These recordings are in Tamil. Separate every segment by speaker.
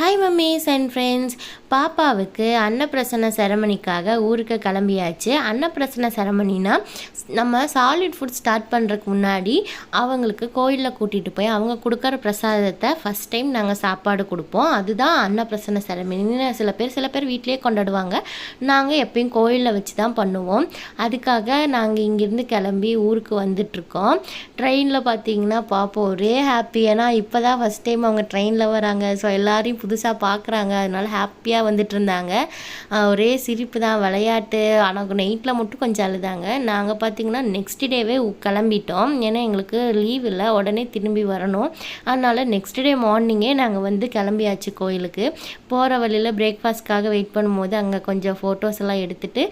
Speaker 1: ஹாய் மம்மிஸ் அண்ட் ஃப்ரெண்ட்ஸ் பாப்பாவுக்கு அன்னப்பிரசன செரமனிக்காக ஊருக்கு கிளம்பியாச்சு. அன்னப்பிரசன செரமனினா நம்ம சாலிட் ஃபுட் ஸ்டார்ட் பண்ணுறதுக்கு முன்னாடி அவங்களுக்கு கோயிலில் கூட்டிகிட்டு போய் அவங்க கொடுக்குற பிரசாதத்தை ஃபஸ்ட் டைம் நாங்கள் சாப்பாடு கொடுப்போம். அதுதான் அன்னப்பிரசன செரமனி சில பேர் சில பேர் வீட்டிலேயே கொண்டாடுவாங்க. நாங்கள் எப்பயும் கோயிலில் வச்சு தான் பண்ணுவோம். அதுக்காக நாங்கள் இங்கேருந்து கிளம்பி ஊருக்கு வந்துட்ருக்கோம் ட்ரெயினில் பார்த்தீங்கன்னா பாப்போம். ஒரே ஹாப்பி ஏன்னா இப்போ தான் ஃபஸ்ட் டைம் அவங்க ட்ரெயினில் வராங்க. ஸோ எல்லாரையும் புதுசாக பார்க்குறாங்க அதனால ஹாப்பியாக வந்துட்டு இருந்தாங்க ஒரே சிரிப்பு தான் விளையாட்டு. ஆனால் நைட்டில் மட்டும் கொஞ்சம் அழுதாங்க. நாங்கள் பார்த்தீங்கன்னா நெக்ஸ்ட் டேவே கிளம்பிட்டோம். ஏன்னா எங்களுக்கு லீவ் இல்லை. உடனே திரும்பி வரணும். அதனால் நெக்ஸ்ட் டே மார்னிங்கே நாங்கள் வந்து கிளம்பியாச்சு கோயிலுக்கு. போகிற வழியில் பிரேக்ஃபாஸ்ட்காக வெயிட் பண்ணும்போது அங்கே கொஞ்சம் ஃபோட்டோஸ் எல்லாம் எடுத்துகிட்டு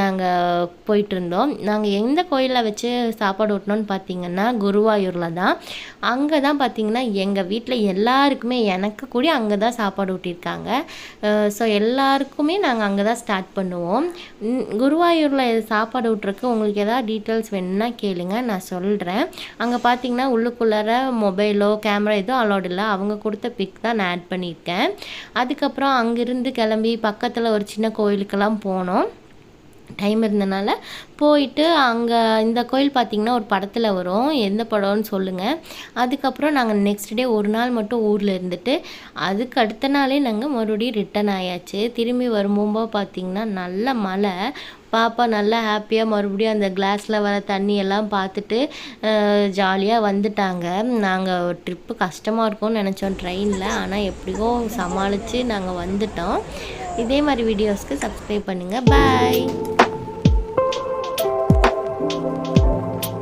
Speaker 1: நாங்கள் போயிட்டு இருந்தோம் நாங்கள் எந்த கோயிலில் வச்சு சாப்பாடு ஊட்டினோன்னு பார்த்தீங்கன்னா குருவாயூரில் தான். அங்கே தான் பார்த்தீங்கன்னா எங்கள் வீட்டில் எல்லாருக்குமே எனக்கு கூட அங்கே அங்கே தான் சாப்பாடு ஊட்டியிருக்காங்க. ஸோ எல்லாருக்குமே நாங்கள் அங்கே தான் ஸ்டார்ட் பண்ணுவோம் குருவாயூரில் சாப்பாடு விட்றக்கு உங்களுக்கு எதாவது டீட்டெயில்ஸ் வேணும்னா கேளுங்க நான் சொல்கிறேன் அங்கே பார்த்தீங்கன்னா உள்ளுக்குள்ளார மொபைலோ கேமரா எதுவும் அலோட் இல்லை. அவங்க கொடுத்த பிக் தான் நான் ஆட் பண்ணியிருக்கேன். அதுக்கப்புறம் அங்கேருந்து கிளம்பி பக்கத்தில் ஒரு சின்ன கோயிலுக்கெல்லாம் போனோம். டைம் இருந்தனால போயிட்டு அங்கே இந்த கோயில் பார்த்திங்கன்னா ஒரு படத்தில் வரும். எந்த படம்னு சொல்லுங்கள் அதுக்கப்புறம் நாங்கள் நெக்ஸ்ட் டே ஒரு நாள் மட்டும் ஊரில் இருந்துட்டு அதுக்கு அடுத்த நாளே நாங்கள் மறுபடியும் ரிட்டன் ஆயாச்சு. திரும்பி வரும்போது பார்த்திங்கன்னா நல்ல மழை. பாப்பா நல்லா ஹாப்பியாக மறுபடியும் அந்த கிளாஸில் வர தண்ணி எல்லாம் பார்த்துட்டு ஜாலியாக வந்துட்டாங்க. நாங்கள் ட்ரிப்பு கஷ்டமாக இருக்கும்னு நினச்சோம் ட்ரெயினில் ஆனால் எப்படியோ சமாளித்து நாங்கள் வந்துட்டோம். இதே மாதிரி வீடியோஸ்க்கு சப்ஸ்கிரைப் பண்ணுங்கள் பாய் thank you